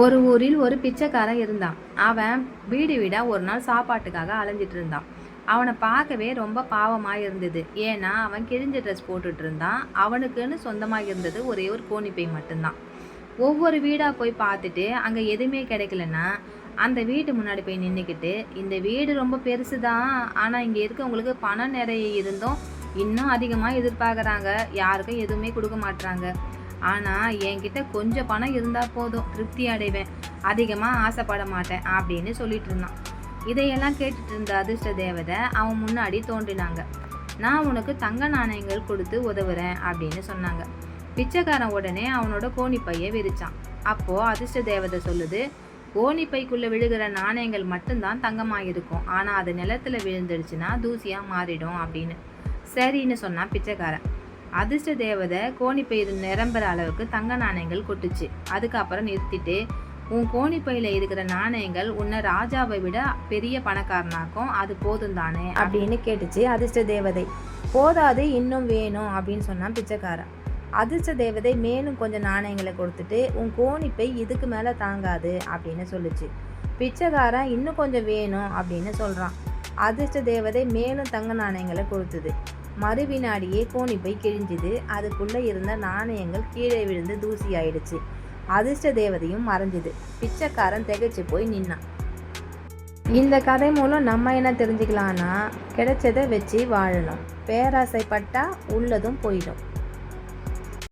ஒரு ஊரில் ஒரு பிச்சைக்காரன் இருந்தான். அவன் வீடு வீடாக ஒரு நாள் சாப்பாட்டுக்காக அலைஞ்சிட்டு இருந்தான். அவனை பார்க்கவே ரொம்ப பாவமாக இருந்தது. ஏன்னா அவன் கிழிஞ்ச ட்ரெஸ் போட்டுட்டு இருந்தான். அவனுக்குன்னு சொந்தமாக இருந்தது ஒரே ஒரு கோணிப்பை மட்டும்தான். ஒவ்வொரு வீடாக போய் பார்த்துட்டு அங்கே எதுவுமே கிடைக்கலன்னா அந்த வீட்டு முன்னாடி போய் நின்றுக்கிட்டு இந்த வீடு ரொம்ப பெருசு தான் ஆனால் இங்கே இருக்கவங்களுக்கு பணம் நிறைய இருந்தும் இன்னும் அதிகமாக எதிர்பார்க்குறாங்க. யாருக்கும் எதுவுமே கொடுக்க மாட்டுறாங்க ஆனால் என்கிட்ட கொஞ்சம் பணம் இருந்தால் போதும். திருப்தி அடைவேன். அதிகமாக ஆசைப்பட மாட்டேன் அப்படின்னு சொல்லிட்டு இருந்தான். இதையெல்லாம் கேட்டுட்டு இருந்த அதிர்ஷ்ட தேவதை அவன் முன்னாடி தோன்றினாங்க. நான் உனக்கு தங்க நாணயங்கள் கொடுத்து உதவுறேன் அப்படின்னு சொன்னாங்க. பிச்சைக்காரன் உடனே அவனோட கோணிப்பையை விரிச்சான். அப்போது அதிர்ஷ்ட தேவதை சொல்லுது கோணிப்பைக்குள்ளே விழுகிற நாணயங்கள் மட்டும்தான் தங்கமாக இருக்கும் ஆனால் அது நிலத்துல விழுந்துடுச்சுன்னா தூசியாக மாறிடும் அப்படின்னு. சரின்னு சொன்னான் பிச்சைக்காரன். அதிர்ஷ்ட தேவதை கோணிப்பை நிரம்புற அளவுக்கு தங்க நாணயங்கள் கொட்டுச்சு. அதுக்கப்புறம் நிறுத்திட்டு உன் கோணிப்பையில் இருக்கிற நாணயங்கள் உன்னை ராஜாவை விட பெரிய பணக்காரனாக்கும் அது போதும் தானே? அப்படின்னு கேட்டுச்சு அதிர்ஷ்ட தேவதை. போதாது இன்னும் வேணும் அப்படின்னு சொன்னான் பிச்சைக்காரன். அதிர்ஷ்ட தேவதை மேலும் கொஞ்சம் நாணயங்களை கொடுத்துட்டு உன் கோணிப்பை இதுக்கு மேலே தாங்காது அப்படின்னு சொல்லுச்சு. பிச்சைக்காரன் இன்னும் கொஞ்சம் வேணும் அப்படின்னு சொல்கிறான் அதிர்ஷ்ட தேவதை மேலும் தங்க நாணயங்களை கொடுத்துது. மறு வினாடியே கோணிப்பை கிழிஞ்சுது. அதுக்குள்ளே இருந்த நாணயங்கள் கீழே விழுந்து தூசி ஆயிடுச்சு அதிர்ஷ்ட தேவதையும் மறைஞ்சுது. பிச்சைக்காரன் திகைச்சு போய் நின்னான். இந்த கதை மூலம் நம்ம என்ன தெரிஞ்சுக்கலான்னா கிடைச்சதை வச்சு வாழணும். பேராசைப்பட்டா உள்ளதும் போயிடும்.